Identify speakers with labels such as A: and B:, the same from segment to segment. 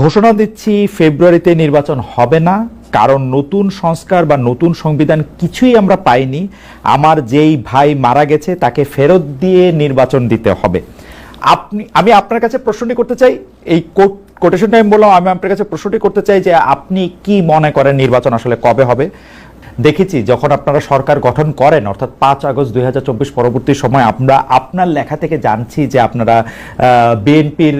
A: ঘোষণা দিচ্ছি, ফেব্রুয়ারিতে নির্বাচন হবে না। কারণ নতুন সংস্কার বা নতুন সংবিধান কিছুই আমরা পাইনি। আমার যেই ভাই মারা গেছে, তাকে ফেরত দিয়ে নির্বাচন দিতে হবে। আপনি, আমি আপনার কাছে প্রশ্নটি করতে চাই, এই কোটেশনটা আমি বললাম, আমি আপনার কাছে প্রশ্নটি করতে চাই যে আপনি কি মনে করেন নির্বাচন আসলে কবে হবে? দেখেছি, যখন আপনারা সরকার গঠন করেন, অর্থাৎ পাঁচ আগস্ট দুই হাজার চব্বিশ পরবর্তী সময়, আমরা আপনার লেখা থেকে জানছি যে আপনারা বিএনপির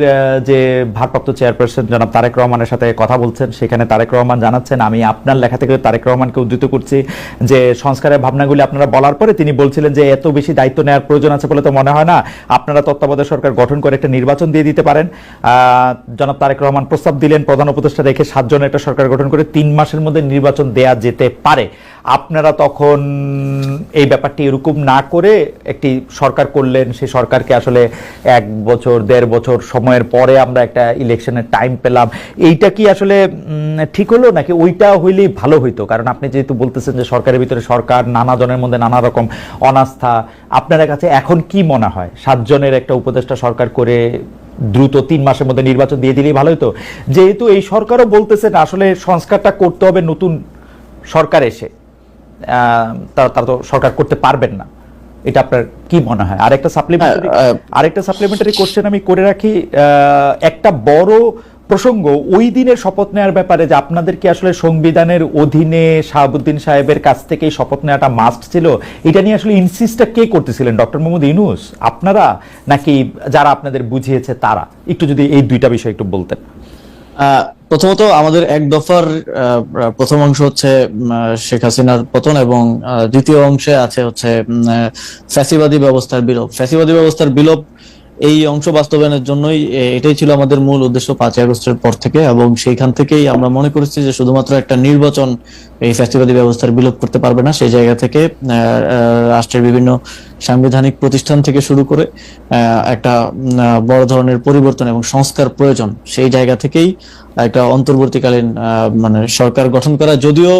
A: যে ভারপ্রাপ্ত চেয়ারপারসন জনাব তারেক রহমানের সাথে কথা বলছেন, সেখানে তারেক রহমান জানাচ্ছেন, আমি আপনার লেখা থেকে তারেক রহমানকে উদ্ধৃত করছি যে সংস্কারের ভাবনাগুলি আপনারা বলার পরে তিনি বলছিলেন যে এত বেশি দায়িত্ব নেওয়ার প্রয়োজন আছে বলে তো মনে হয় না। আপনারা তত্ত্বাবধায়ক সরকার গঠন করে একটা নির্বাচন দিয়ে দিতে পারেন। জনাব তারেক রহমান প্রস্তাব দিলেন, প্রধান উপদেষ্টা রেখে সাতজন একটা সরকার গঠন করে তিন মাসের মধ্যে নির্বাচন দেয়া যেতে পারে। আপনারা তখন এই ব্যাপারটি এরকম না করে একটি সরকার করলেন সেই সরকারকে আসলে এক বছর, দেড় বছর সময়ের পরে আমরা একটা ইলেকশনের টাইম পেলাম। এইটা কি আসলে ঠিক হলো নাকি ওইটা হইলেই ভালো হইতো? কারণ আপনি যেহেতু বলতেছেন যে সরকারের ভিতরে সরকার নানা জনের মধ্যে নানা রকম অনাস্থা, আপনার কাছে এখন কি মনে হয়? সাতজনের একটা উপদেষ্টা সরকার করে দ্রুত তিন মাসের মধ্যে নির্বাচন দিয়ে দিলেই ভালো হতো যেহেতু এই সরকারও বলতেছেন আসলে সংস্কারটা করতে হবে নতুন সরকার এসে। তারা তারা তো সরকার করতে পারবেন না। এটা আপনার কি মনে হয়? আরেকটা সাপ্লিমেন্টারি
B: হ্যাঁ,
A: আরেকটা সাপ্লিমেন্টারি কোশ্চেন আমি করে রাখি একটা বড় প্রসঙ্গ ওই দিনের শপথ নেওয়ার ব্যাপারে যে আপনাদের কি আসলে সংবিধানের অধীনে শাহাবুদ্দিন সাহেবের কাছ থেকে শপথ নেওয়াটা মাস্ট ছিল? এটা নিয়ে আসলে ইনসিস্টটা কে করতেছিলেন? ডক্টর মোহাম্মদ ইনুস আপনারা? নাকি যারা আপনাদের বুঝিয়েছে তারা? একটু যদি এই দুইটা বিষয় একটু বলতেন।
B: প্রথমত আমাদের এক দফার প্রথম অংশ হচ্ছে শেখ হাসিনার পতন এবং দ্বিতীয় অংশে আছে হচ্ছে ফ্যাসিবাদী ব্যবস্থার বিলোপ। ফ্যাসিবাদী ব্যবস্থার বিলোপ এই অংশ বাস্তবায়নের জন্যই এটাই ছিল আমাদের মূল উদ্দেশ্য পাঁচই আগস্টের পর থেকে এবং সেইখান থেকেই আমরা মনে করেছি যে শুধুমাত্র একটা নির্বাচন এই ফ্যাসিবাদী ব্যবস্থার বিলোপ করতে পারবে না, সেই জায়গা থেকে রাষ্ট্রের বিভিন্ন সাংবিধানিক প্রতিষ্ঠান থেকে শুরু করে একটা বড় ধরনের পরিবর্তন এবং সংস্কার প্রয়োজন, সেই জায়গা থেকেই একটা অন্তর্বর্তীকালীন মানে সরকার গঠন করা। যদিও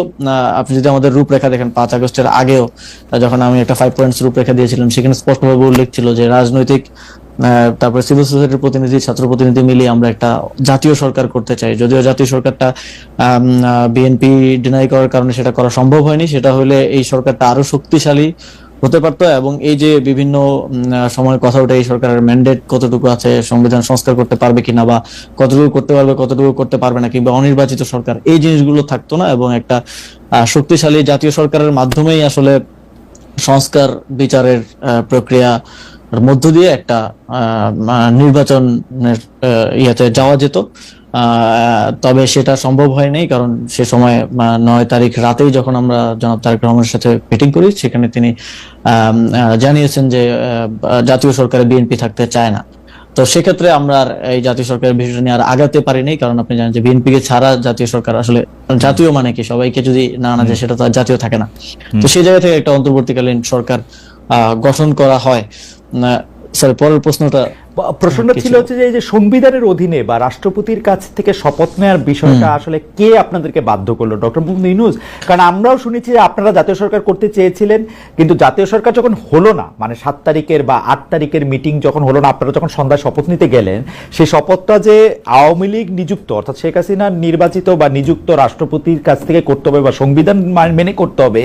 B: আপনি যদি আমাদের রূপরেখা দেখেন, পাঁচ আগস্টের আগেও, যখন আমি একটা ফাইভ পয়েন্টস রূপরেখা দিয়েছিলাম, সেখানে স্পষ্টভাবে উল্লেখ ছিল যে রাজনৈতিক তারপরে সিভিল সোসাইটির প্রতিনিধি, ছাত্র প্রতিনিধি মিলিয়ে আমরা একটা জাতীয় সরকার করতে চাই। যদিও জাতীয় সরকারটা বিএনপি ডিনাই করার কারণে সেটা করা সম্ভব হয়নি, সেটা হলে এই সরকারটা আরও শক্তিশালী হতে পারতো এবং এই যে বিভিন্ন সময় কথা ওঠে এই সরকারের ম্যান্ডেট কতটুকু আছে, সংবিধান সংস্কার করতে পারবে কিনা বা কতটুকু করতে পারবে, কতটুকু করতে পারবে না কিংবা অনির্বাচিত সরকার, এই জিনিসগুলো থাকতো না এবং একটা শক্তিশালী জাতীয় সরকারের মাধ্যমেই আসলে সংস্কার বিচারের প্রক্রিয়া মধ্য দিয়ে একটা নির্বাচনের ইয়েতে যাওয়া যেত। তবে সেটা সম্ভব হয়নি কারণ সে সময় নয় তারিখ রাতেই যখন আমরা জনাব তারেক রহমানের সাথে মিটিং করি সেখানে তিনি জানিয়েছেন যে জাতীয় সরকারে বিএনপি থাকতে চায় না। তো সেক্ষেত্রে আমরা আর এই জাতীয় সরকারের বিষয়টা নিয়ে আর আগাতে পারিনি কারণ আপনি জানেন যে বিএনপি কে ছাড়া জাতীয় সরকার আসলে জাতীয় মানে কি? সবাইকে যদি না আনা যায় সেটা তো জাতীয় থাকে না। তো সেই জায়গা থেকে একটা অন্তর্বর্তীকালীন সরকার আহ, গঠন করা হয়। স্যার পরের প্রশ্নটা
A: প্রশ্নটা ছিল? হচ্ছে যে এই যে সংবিধানের অধীনে বা রাষ্ট্রপতির কাছ থেকে শপথ নেওয়ার বিষয়টা আসলে কে আপনাদেরকে বাধ্য করল? ডক্টর মোহাম্মদ ইউনুস? কারণ আমরাও শুনেছি যে আপনারা জাতীয় সরকার করতে চেয়েছিলেন কিন্তু জাতীয় সরকার যখন হলো না মানে সাত তারিখের বা আট তারিখের মিটিং যখন হলো না আপনারা যখন সন্ধ্যায় শপথ নিতে গেলেন সেই শপথটা যে আওয়ামী লীগ নিযুক্ত অর্থাৎ শেখ হাসিনা নির্বাচিত বা নিযুক্ত রাষ্ট্রপতির কাছ থেকে করতে হবে বা সংবিধান মেনে করতে হবে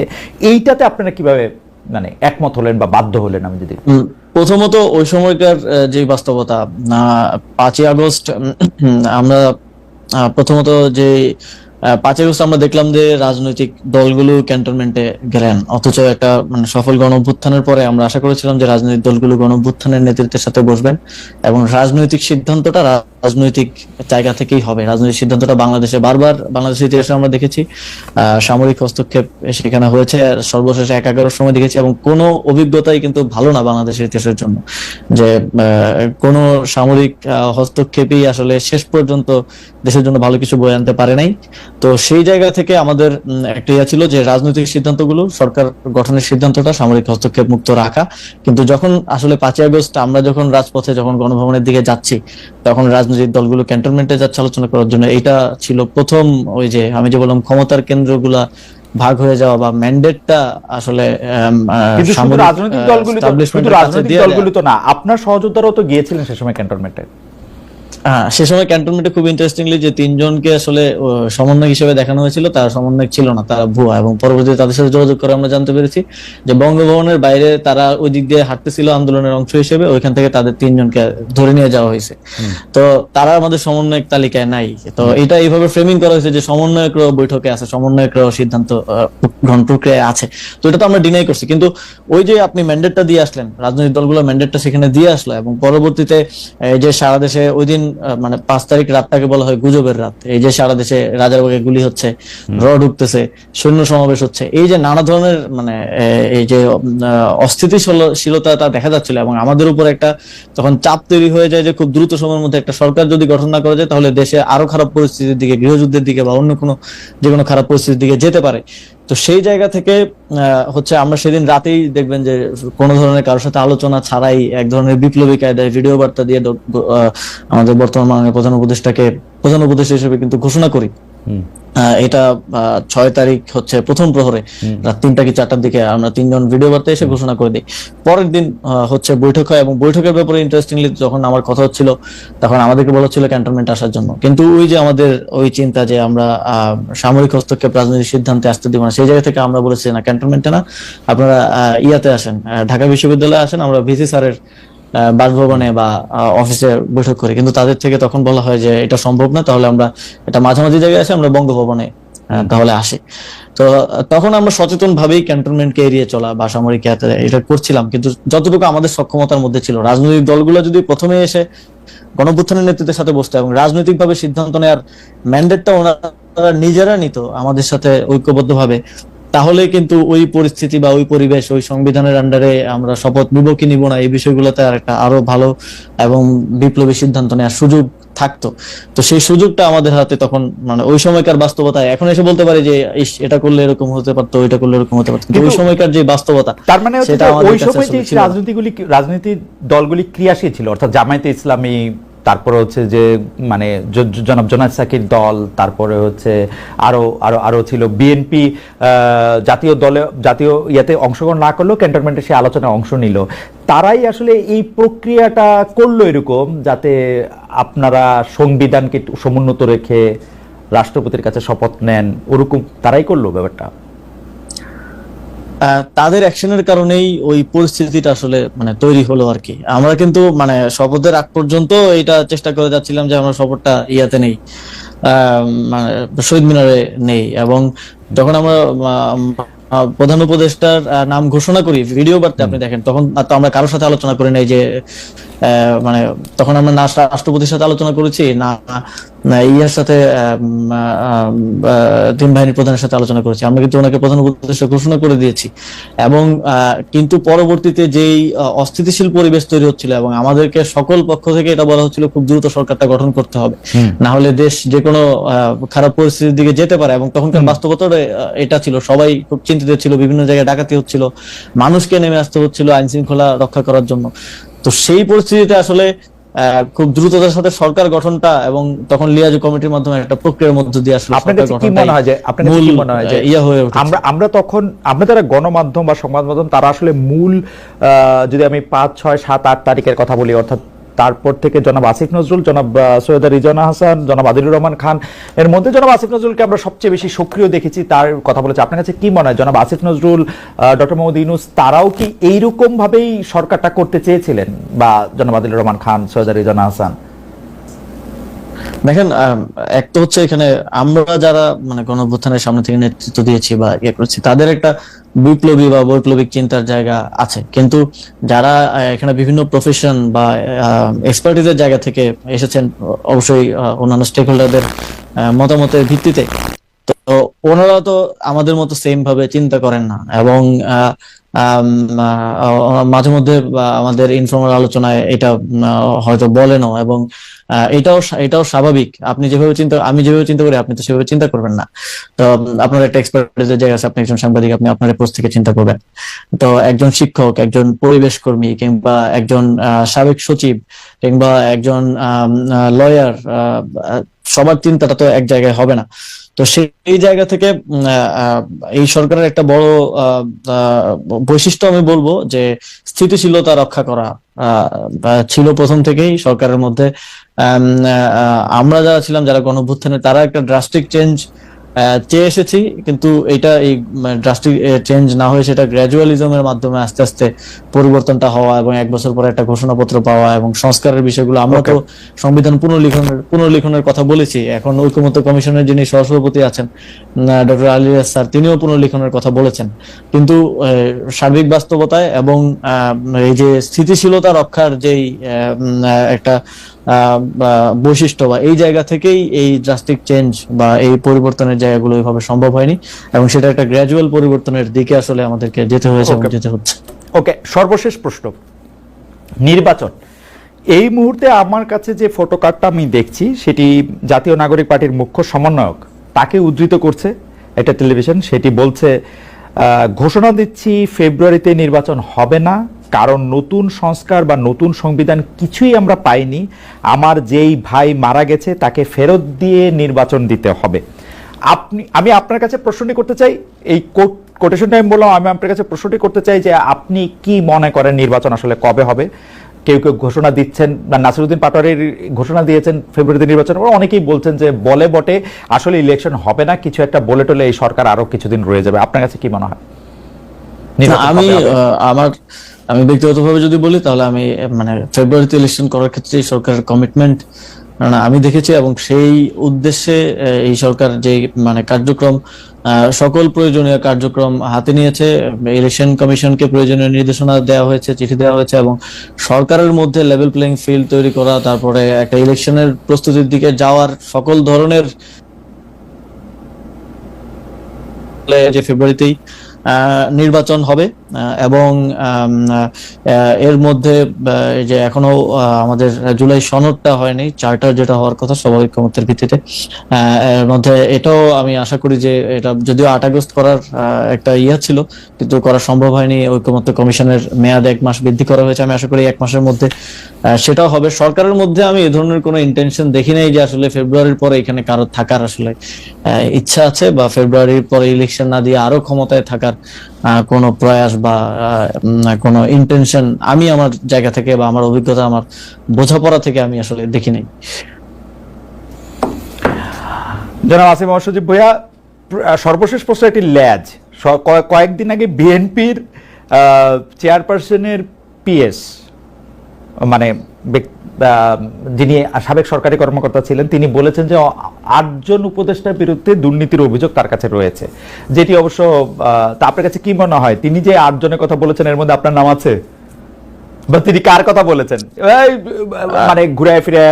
A: এইটাতে আপনারা কীভাবে মানে একমত হলেন বা বাধ্য হলেন আমি যদি
B: প্রথমত ওই সময়কার যে বাস্তবতা পাঁচই আগস্ট আমরা প্রথমত যে পাঁচই আগস্ট আমরা দেখলাম যে রাজনৈতিক দলগুলো ক্যান্টনমেন্টে গেলেন। অথচ একটা মানে সফল গণ অভ্যুত্থানের পরে আমরা আশা করেছিলাম যে রাজনৈতিক দলগুলো গণ অভ্যুত্থানের নেতৃত্বের সাথে বসবেন এবং রাজনৈতিক সিদ্ধান্তটা রাজনৈতিক জায়গা থেকেই হবে। রাজনৈতিক সিদ্ধান্তটা বাংলাদেশে বারবার বাংলাদেশের ইতিহাসে আমরা দেখেছি। সামরিক হস্তক্ষেপ সেখানে হয়েছে সর্বশেষ এক সময় দেখেছি এবং কোনো অভিজ্ঞতাই কিন্তু ভালো না বাংলাদেশের ইতিহাসের জন্য। যে কোনো সামরিক হস্তক্ষেপই আসলে শেষ পর্যন্ত দেশের জন্য ভালো কিছু বয়ে আনতে পারে নাই। তো সেই জায়গা থেকে আমাদের একটা ইয়া ছিল যে রাজনৈতিক সিদ্ধান্তগুলো সরকার গঠনের সিদ্ধান্তটা সামরিক হস্তক্ষেপ মুক্ত রাখা। কিন্তু যখন আসলে পাঁচই আগস্ট আমরা যখন রাজপথে যখন গণভবনের দিকে যাচ্ছি তখন রাজনৈতিক দলগুলো ক্যান্টনমেন্টে যাচ্ছে আলোচনা করার জন্য। এটা ছিল প্রথম ওই যে আমি যে বললাম ক্ষমতার কেন্দ্রগুলা ভাগ হয়ে যাওয়া বা ম্যান্ডেটটা আসলে
A: রাজনৈতিক দলগুলো তো না আপনার সহযোদ্ধারাও তো গিয়েছিলেন সে সময় ক্যান্টনমেন্টে।
B: সে সময় ক্যান্টনমেন্টে খুব ইন্টারেস্টিংলি যে তিনজনকে আসলে সমন্বয় হিসেবে দেখানো হয়েছিল তারা সমন্বয় ছিল না তারা ভুয়া এবং পরবর্তীতে তাদের সাথে যোগাযোগ করে আমরা জানতে পেরেছি যে বঙ্গভবনের বাইরে তারা ওই দিক দিয়ে হাঁটতেছিল আন্দোলনের অংশ হিসেবে ওইখান থেকে তাদের তিনজনকে ধরে নিয়ে যাওয়া হয়েছে। তো তারা আমাদের সমন্বয়ক তালিকায় নাই। তো এটা এইভাবে ফ্রেমিং করা হয়েছে যে সমন্বয়করাও বৈঠকে আছে সমন্বয়করাও সিদ্ধান্ত গ্রহণ প্রক্রিয়ায় আছে। তো এটা তো আমরা ডিনাই করছি। কিন্তু ওই যে আপনি ম্যান্ডেটটা দিয়ে আসলেন রাজনৈতিক দলগুলো ম্যান্ডেটটা সেখানে দিয়ে আসলো এবং পরবর্তীতে যে সারা দেশে ওই দিন মানে পাঁচ তারিখ রাতটাকে বলা হয় গুজবের রাত। এই যে সারা দেশে রাজার রাজারবাগে গুলি হচ্ছে র ঢুকতেছে সৈন্য সমাবেশ হচ্ছে। এই যে নানা ধরনের মানে এই যে অস্থিতিশীলতা তা দেখা যাচ্ছিল এবং আমাদের উপর একটা তখন চাপ তৈরি হয়ে যায় যে খুব দ্রুত সময়ের মধ্যে একটা সরকার যদি গঠন না করা যায় তাহলে দেশে আরও খারাপ পরিস্থিতির দিকে গৃহযুদ্ধের দিকে বা অন্য কোনো যে কোনো খারাপ পরিস্থিতির দিকে যেতে পারে। তো সেই জায়গা থেকে হচ্ছে আমরা সেদিন রাতেই দেখবেন যে কোনো ধরনের কারোর সাথে আলোচনা ছাড়াই এক ধরনের বিপ্লবী কায়দায় ভিডিও বার্তা দিয়ে আমাদের বর্তমান মাননীয় প্রধান উপদেষ্টাকে, প্রধান উপদেষ্টা হিসেবে কিন্তু ঘোষণা করি। এটা ছয় তারিখ হচ্ছে প্রথম প্রহরে। রাত তিনটা কি চারটার দিকে আমরা তিনজন ভিডিও বার্তা এসে ঘোষণা করে দিই। পরের দিন হচ্ছে বৈঠক হয় এবং বৈঠকের ব্যাপারে ইন্টারেস্টিংলি যখন আমার কথা হচ্ছিল তখন আমাদেরকে বলা হচ্ছিল ক্যান্টনমেন্ট আসার জন্য। কিন্তু ওই যে আমাদের ওই চিন্তা যে আমরা আহ, সামরিক হস্তক্ষেপ রাজনৈতিক সিদ্ধান্তে আসতে দিব না সেই জায়গা থেকে আমরা বলেছি না ক্যান্টনমেন্টে না। আপনারা ইয়াতে আসেন ঢাকা বিশ্ববিদ্যালয়ে আসেন আমরা ভিসি স্যারের বাসভবনে বা অফিসে বৈঠক করি। কিন্তু তাদের থেকে তখন বলা হয় যে, এটা সম্ভব না, তাহলে আমরা, এটা মাঝামাঝি জায়গায় আসে আমরা বঙ্গভবনে তাহলে আসি। তো, তখন আমরা সচেতন ভাবেই ক্যান্টনমেন্টকে এড়িয়ে চলা বা সামরিক এটা করছিলাম। কিন্তু যতটুকু আমাদের সক্ষমতার মধ্যে ছিল, রাজনৈতিক দলগুলো যদি প্রথমে এসে গণভ্যুত্থানের নেতৃত্বের সাথে বসতো এবং রাজনৈতিকভাবে সিদ্ধান্ত নেওয়ার ম্যান্ডেটটা ওনারা নিজেরা নিত, আমাদের সাথে ঐক্যবদ্ধভাবে তাহলে কিন্তু ওই পরিস্থিতি বা ওই পরিবেশ ওই সংবিধানের আন্ডারে আমরা শপথ নিব কি নিব না এই বিষয়গুলোতে আর একটা আরও ভালো এবং বিপ্লবী সিদ্ধান্ত নেওয়ার সুযোগ থাকতো। তো সেই সুযোগটা আমাদের হাতে তখন মানে ওই সময়কার বাস্তবতায় এখন এসে বলতে পারি যে এটা করলে এরকম হতে পারতো ওইটা করলে এরকম হতে পারতো। ওই সময়কার যে বাস্তবতা
A: তার মানে
B: সেটা
A: ওই সময় যে রাজনীতিগুলি রাজনীতির দলগুলি ক্রিয়াশীল ছিল অর্থাৎ জামায়াতে ইসলামী তারপরে হচ্ছে যে মানে জনাব জনাব সাকির দল, তারপরে হচ্ছে আরও আরও আরও ছিল বিএনপি জাতীয় দলে, জাতীয় ইয়াতে অংশগ্রহণ না করলেও ক্যান্টনমেন্টে সে আলোচনায় অংশ নিল। তারাই আসলে এই প্রক্রিয়াটা করল এরকম যাতে আপনারা সংবিধানকে সমুন্নত রেখে রাষ্ট্রপতির কাছে শপথ নেন, ওরকম তারাই করল ব্যাপারটা।
B: তাদের অ্যাকশনের কারণেই ওই পরিস্থিতিটা আসলে মানে তৈরি হলো আর কি। আমরা কিন্তু মানে শপথের আগ পর্যন্ত এটা চেষ্টা করে যাচ্ছিলাম যে আমরা শপথটা ইয়াতে নেই মানে শহীদ মিনারে নেই। এবং যখন আমরা প্রধান উপদেষ্টার নাম ঘোষণা করি ভিডিও বার্তা আপনি দেখেন তখন তো আমরা কারোর সাথে আলোচনা করি নাই যে মানে তখন আমরা না রাষ্ট্রপতির সাথে আলোচনা করেছি না ইয়ার সাথে তিন বাহিনীর প্রধানের সাথে আলোচনা করেছি। আমরা কিন্তু ওনাকে প্রধান উপদেষ্টা ঘোষণা করে দিয়েছি। এবং কিন্তু পরবর্তীতে যেই অস্থিতিশীল পরিবেশ তৈরি হচ্ছিল এবং আমাদেরকে সকল পক্ষ থেকে এটা বলা হচ্ছিল খুব দ্রুত সরকারটা গঠন করতে হবে। না হলে দেশ যে কোনো আহ, খারাপ পরিস্থিতির দিকে যেতে পারে এবং তখনকার বাস্তবতা এটা ছিল। সবাই খুব চিন্তিত ছিল বিভিন্ন জায়গায় ডাকাতি হচ্ছিল। মানুষকে নেমে আসতে হচ্ছিল আইন শৃঙ্খলা রক্ষা করার জন্য। তো সেই পরিস্থিতিতে আসলে আহ, খুব দ্রুততার সাথে সরকার গঠনটা এবং তখন লিয়াজু কমিটির মাধ্যমে একটা প্রক্রিয়ার মধ্য দিয়ে আসলে
A: আপনার কাছে কি মনে হয় যে আপনার কাছে কি মনে হয় যে
B: ইয়ে হয়ে।
A: আমরা আমরা তখন আমরা যারা গণমাধ্যম বা সংবাদ মাধ্যম তারা আসলে মূল আহ, যদি আমি পাঁচ ছয় সাত আট তারিখের কথা বলি অর্থাৎ তারপর থেকে জনাব আসিফ নজরুল, জনাব সৈয়দা রিজানা হাসান, জনাব আদিলুর রহমান খান। এর মধ্যে জনাব আসিফ নজরুলকে আমরা সবচেয়ে বেশি সক্রিয় দেখেছি, তার কথা বলেছে। আপনার কাছে কি মনে হয়? জনাব আসিফ নজরুল ডক্টর মোহাম্মদ ইউনুস, তারাও কি এইরকম ভাবেই সরকারটা করতে চেয়েছিলেন? বা জনাব আদিলুর রহমান খান, সৈয়দা রিজানা হাসান?
B: দেখেন এক তো হচ্ছে এখানে আমরা যারা মানে গণঅভ্যুত্থানের সামনে থেকে নেতৃত্ব দিয়েছি বা ইয়ে করেছি, তাদের একটা বিপ্লবী বা বৈপ্লবিক চিন্তার জায়গা আছে। কিন্তু যারা এখানে বিভিন্ন প্রফেশন বা এক্সপার্টিজের জায়গা থেকে এসেছেন, অবশ্যই অন্যান্য স্টেক হোল্ডারদের মতামতের ভিত্তিতে তো ওনারা তো আমাদের মতো সেম ভাবে চিন্তা করেন না এবং মাঝে মধ্যে আমাদের ইনফর্মাল আলোচনায় এটা হয়তো বলেনও এবং আহ, এটাও এটাও স্বাভাবিক। আপনি যেভাবে চিন্তা আমি যেভাবে চিন্তা করি আপনি তো সেভাবে চিন্তা করবেন না। তো আপনার একটা এক্সপার্টের জায়গা আছে আপনি একজন সাংবাদিক আপনি আপনার পোস্ট থেকে চিন্তা করবেন। তো একজন শিক্ষক একজন পরিবেশ কর্মী কিংবা একজন সাবেক সচিব কিংবা একজন লয়ার সবার চিন্তাটা তো এক জায়গায় হবে না। তো সেই জায়গা থেকে এই সরকারের একটা বড় বৈশিষ্ট্য আমি বলব যে স্থিতিশীলতা রক্ষা করা ছিল প্রথম থেকেই সরকারের মধ্যে। আমরা যারা ছিলাম, যারা গণভ্যুত্থানে, তারা একটা ড্রাস্টিক চেঞ্জ চেয়ে এসেছি কিন্তু এটা এই ড্রাস্টিক চেঞ্জ না হয়ে সেটা গ্র্যাজুয়ালিজমের মাধ্যমে আস্তে আস্তে পরিবর্তনটা হওয়া এবং এক বছর পরে একটা ঘোষণাপত্র পাওয়া এবং সংস্কারের বিষয়গুলো আমরা তো সংবিধান পুনর্লিখনের পুনর্লিখনের কথা বলেছি। এখন ঐকমত্য কমিশনের যিনি সহসভাপতি আছেন ডক্টর আলিয়াস স্যার তিনিও পুনর্লিখনের কথা বলেছেন। কিন্তু সার্বিক বাস্তবতায় এবং আহ, এই যে স্থিতিশীলতা রক্ষার যেই একটা আহ, বৈশিষ্ট্য বা এই জায়গা থেকেই এই ড্রাস্টিক চেঞ্জ বা এই পরিবর্তনের জায়গাগুলো এইভাবে সম্ভব হয়নি এবং সেটা একটা গ্র্যাজুয়াল পরিবর্তনের দিকে আসলে আমাদেরকে যেতে হয়েছে এবং যেতে হচ্ছে।
A: ওকে সর্বশেষ প্রশ্ন। নির্বাচন। এই মুহূর্তে আমার কাছে যে ফটো কার্ডটা আমি দেখছি সেটি জাতীয় নাগরিক পার্টির মুখ্য সমন্বয়ক তাকে উদ্ধৃত করছে একটা টেলিভিশন সেটি বলছে ঘোষণা দিচ্ছি ফেব্রুয়ারিতে নির্বাচন হবে না কারণ নতুন সংস্কার বা নতুন সংবিধান কিছুই আমরা পাইনি। আমার যেই ভাই মারা গেছে তাকে ফেরত দিয়ে নির্বাচন দিতে হবে। আপনি আমি আপনার কাছে প্রশ্নটি করতে চাই এই কোটেশনটা আমি বললাম আমি আপনার কাছে প্রশ্নটি করতে চাই যে আপনি কি মনে করেন নির্বাচন আসলে কবে হবে? কেউ কেউ ঘোষণা দিচ্ছেন বা নাসিরুদ্দিন পাটোয়ারির ঘোষণা দিয়েছেন ফেব্রুয়ারিতে নির্বাচন হবে। অনেকেই বলছেন যে বলে বটে আসলে ইলেকশন হবে না কিছু একটা বলে টলে এই সরকার আরও কিছুদিন রয়ে যাবে। আপনার কাছে কি মনে হয়?
B: আমি আমার আমি ব্যক্তিগতভাবে যদি বলি তাহলে আমি মানে ফেব্রুয়ারিতে ইলেকশন করার ক্ষেত্রে সরকারের কমিটমেন্ট আমি দেখেছি এবং সেই উদ্দেশ্যে এই সরকার যে মানে কার্যক্রম সকল প্রয়োজনীয় কার্যক্রম হাতে নিয়েছে ইলেকশন কমিশনকে প্রয়োজনীয় নির্দেশনা দেওয়া হয়েছে, চিঠি দেওয়া হয়েছে এবং সরকারের মধ্যে লেভেল প্লেইং ফিল্ড তৈরি করা, তারপরে একটা ইলেকশনের প্রস্তুতির দিকে যাওয়ার সকল ধরনের, যে ফেব্রুয়ারিতেই নির্বাচন হবে এবং এর মধ্যে যে এখনও আমাদের জুলাই সনদটা হয়নি চার্টার যেটা হওয়ার কথা সবাই ঐক্যমত্যের ভিত্তিতে এর মধ্যে এটাও আমি আশা করি যে এটা যদিও আট আগস্ট করার একটা ইয়ে ছিল, কিন্তু করা সম্ভব হয়নি, ঐক্যমত্য কমিশনের মেয়াদ এক মাস বৃদ্ধি করা হয়েছে, আমি আশা করি এক মাসের মধ্যে সেটাও হবে। সরকারের মধ্যে আমি এ ধরনের কোনো ইন্টেনশন দেখি নাই যে আসলে ফেব্রুয়ারির পরে এখানে কারও থাকার আসলে ইচ্ছা আছে, বা ফেব্রুয়ারির পরে ইলেকশন না দিয়ে আরও ক্ষমতায় থাকার আহ, কোনো প্রয়াস বা কোনো ইন্টেনশন আমি আমার জায়গা থেকে বা আমার অভিজ্ঞতা আমার বোঝাপড়া থেকে আমি আসলে দেখি নাই।
A: জনাব আসিম মহসুজিব ভূয়া সর্বশেষ প্রশ্ন একটি ল্যাজ। কয়েকদিন আগে বিএনপির চেয়ারপারসনের পিএস মানে যিনি সাবেক সরকারি কর্মকর্তা ছিলেন, তিনি বলেছেন যে আটজন উপদেষ্টার বিরুদ্ধে দুর্নীতির অভিযোগ তার কাছে রয়েছে। যেটি অবশ্য তা আপনার কাছে কি মনে হয়? তিনি যে আটজনের কথা বলেছেন, এর মধ্যে আপনার নাম আছে? বা তিনি কার কথা বলেছেন? মানে ঘুরে ফিরে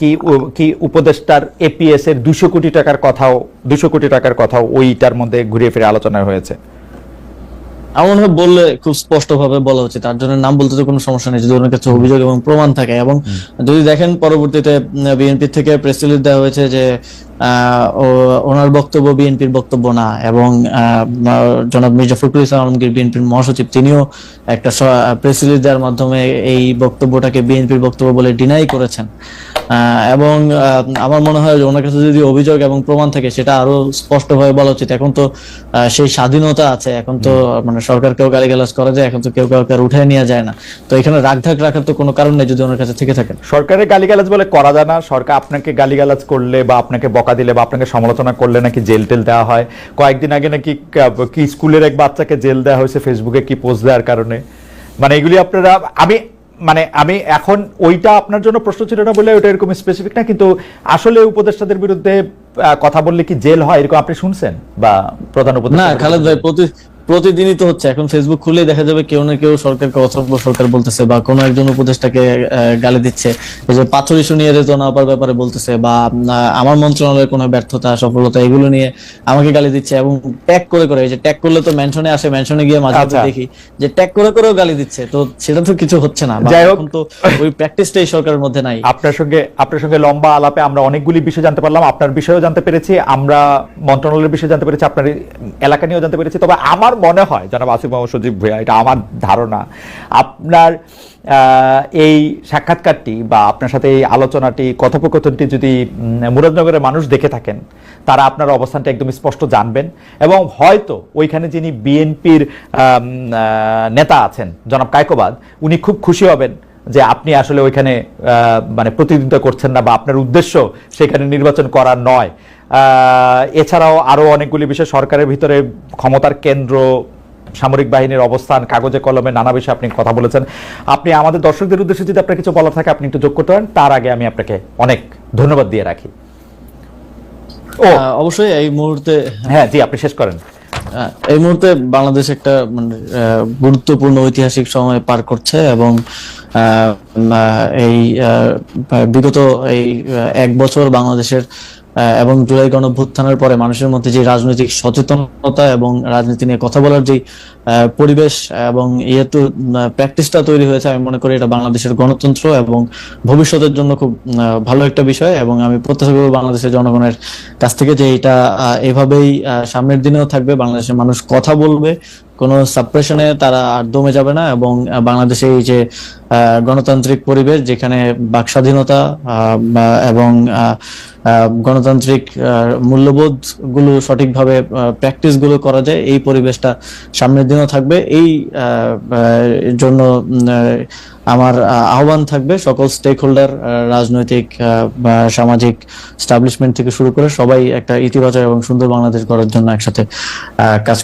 A: কি কি উপদেষ্টার এপিএস এর দুশো কোটি টাকার কথাও, দুশো কোটি টাকার কথাও ওইটার মধ্যে ঘুরে ফিরে আলোচনা হয়েছে।
B: আমার মনে হয় বললে খুব স্পষ্ট ভাবে বলা উচিত তার জন্য নাম বলতে তো কোনো সমস্যা নেই যদি ওনার কাছে অভিযোগ এবং প্রমাণ থাকে। এবং যদি দেখেন পরবর্তীতে বিএনপি থেকে প্রেস রিলিজ দেওয়া হয়েছে যে ওনার বক্তব্য বিএনপির বক্তব্য না এবং আহ, জনাব মির্জা ফখরুল ইসলাম আলমগীর বিএনপির মহাসচিব তিনিও একটা প্রেস রিলিজ দেওয়ার মাধ্যমে এই বক্তব্যটাকে বিএনপির বক্তব্য বলে ডিনাই করেছেন। এবং আমার মনে হয় যে ওনার কাছে যদি অভিযোগ এবং প্রমাণ থাকে সেটা আরও স্পষ্টভাবে বলা উচিত। এখন তো সেই স্বাধীনতা আছে। এখন তো মানে সরকারকেও গালিগালাজ করা যায় এখন তো কেউ কাউকে আর উঠায় নেওয়া যায় না। তো এখানে রাগঢাক রাখার তো কোনো কারণ নেই যদি ওনার কাছে থেকে থাকে
A: সরকারের গালিগালাজ বলে করা যায় না। সরকার আপনাকে গালিগালাজ করলে বা আপনাকে বকা দিলে বা আপনাকে সমালোচনা করলে নাকি জেল টেল দেওয়া হয়। কয়েকদিন আগে নাকি কি স্কুলের এক বাচ্চাকে জেল দেওয়া হয়েছে ফেসবুকে কি পোস্ট দেওয়ার কারণে? মানে এগুলি আপনারা আমি মানে আমি এখন ওইটা আপনার জন্য প্রশ্ন ছিল না বলে ওইটা এরকম স্পেসিফিক না, কিন্তু আসলে উপদেষ্টাদের বিরুদ্ধে কথা বললে কি জেল হয় এরকম আপনি শুনছেন? বা প্রধান উপদেষ্টা না,
B: খালেদ ভাই প্রতিদিনই তো হচ্ছে। এখন ফেসবুক খুলে দেখা যাবে কেউ না কেউ সরকারকে অসভ্য সরকার বলতেছে বা কোনো একজন উপদেষ্টাকে গালি দিচ্ছে। যে পাথর ইস্যু নিয়ে রেজন আপার ব্যাপারে বলতেছে বা আমার মন্ত্রণালয়ের কোনো ব্যর্থতা সফলতা এগুলো নিয়ে আমাকে গালি দিচ্ছে এবং ট্যাগ করে করে যে ট্যাগ করলে তো মেনশনে আসে মেনশনে গিয়ে মাঝে মাঝে
A: আচ্ছা।
B: দেখি যে ট্যাগ করে করেও গালি দিচ্ছে। তো সেটা তো কিছু হচ্ছে না।
A: যাই হোক।
B: এখন তো ওই প্র্যাকটিসটাই সরকারের মধ্যে নাই।
A: আপনার সঙ্গে আপনার সঙ্গে লম্বা আলাপে আমরা অনেকগুলি বিষয় জানতে পারলাম। আপনার বিষয়েও জানতে পেরেছি। আমরা মন্ত্রণালয়ের বিষয়ে জানতে পেরেছি। আপনার এলাকা নিয়েও জানতে পেরেছি। তবে আমার মনে হয়, জনাব আসিফ মোহাম্মদ সজীব ভূয়া এটা আমার ধারণা, আপনার এই সাক্ষাৎকারটি বা আপনার সাথে এই আলোচনাটি, কথোপকথনটি যদি মুরাদনগরের মানুষ দেখে থাকেন, তারা আপনার অবস্থানটা একদম স্পষ্ট জানবেন এবং হয়তো ওইখানে যিনি বিএনপির নেতা আছেন, জনাব কায়কোবাদ, উনি খুব খুশি হবেন যে আপনি আসলে ওইখানে মানে প্রতিনিধিত্ব করছেন না বা আপনার উদ্দেশ্য সেখানে নির্বাচন করা নয়। এছাড়াও আরও অনেকগুলি বিষয় সরকারের ভিতরে ক্ষমতার কেন্দ্র সামরিক বাহিনীর অবস্থান কাগজে কলমে নানা বিষয়ে আপনি কথা বলেছেন। আপনি আমাদের দর্শকদের উদ্দেশ্যে যদি আপনার কিছু বলার থাকে আপনি একটু যোগ করতে পারেন। তার আগে আমি আপনাকে অনেক ধন্যবাদ দিয়ে রাখি। ও!
B: অবশ্যই এই মুহূর্তে
A: হ্যাঁ জি আপনি শেষ করেন।
B: এই মুহূর্তে বাংলাদেশ একটা মানে গুরুত্বপূর্ণ ঐতিহাসিক সময় পার করছে এবং এই বিগত এই এক বছর বাংলাদেশের এবং জুলাই গণভ্যুত্থানের পরে মানুষের মধ্যে যে রাজনৈতিক সচেতনতা এবং রাজনীতি নিয়ে কথা বলার যে পরিবেশ এবং ইয়েতু প্র্যাকটিসটা তৈরি হয়েছে, আমি মনে করি এটা বাংলাদেশের গণতন্ত্র এবং ভবিষ্যতের জন্য খুব ভালো একটা বিষয় এবং আমি প্রত্যাশা করব বাংলাদেশের জনগণের কাছ থেকে যে এটা এভাবেই সামনের দিনেও থাকবে। বাংলাদেশের মানুষ কথা বলবে কোনো সাপ্রেশনে তারা আর দমে যাবে না এবং বাংলাদেশে এই যে গণতান্ত্রিক পরিবেশ যেখানে বাক স্বাধীনতা এবং গণতান্ত্রিক মূল্যবোধগুলো সঠিকভাবে প্র্যাকটিসগুলো করা যায় এই পরিবেশটা সামনের দিনেও থাকবে। এই জন্য আমার আহ, আহ্বান থাকবে সকল স্টেক হোল্ডার রাজনৈতিক সামাজিক স্টাবলিশমেন্ট থেকে শুরু করে সবাই একটা ইতিবাচক এবং সুন্দর বাংলাদেশ গড়ার জন্য একসাথে কাজ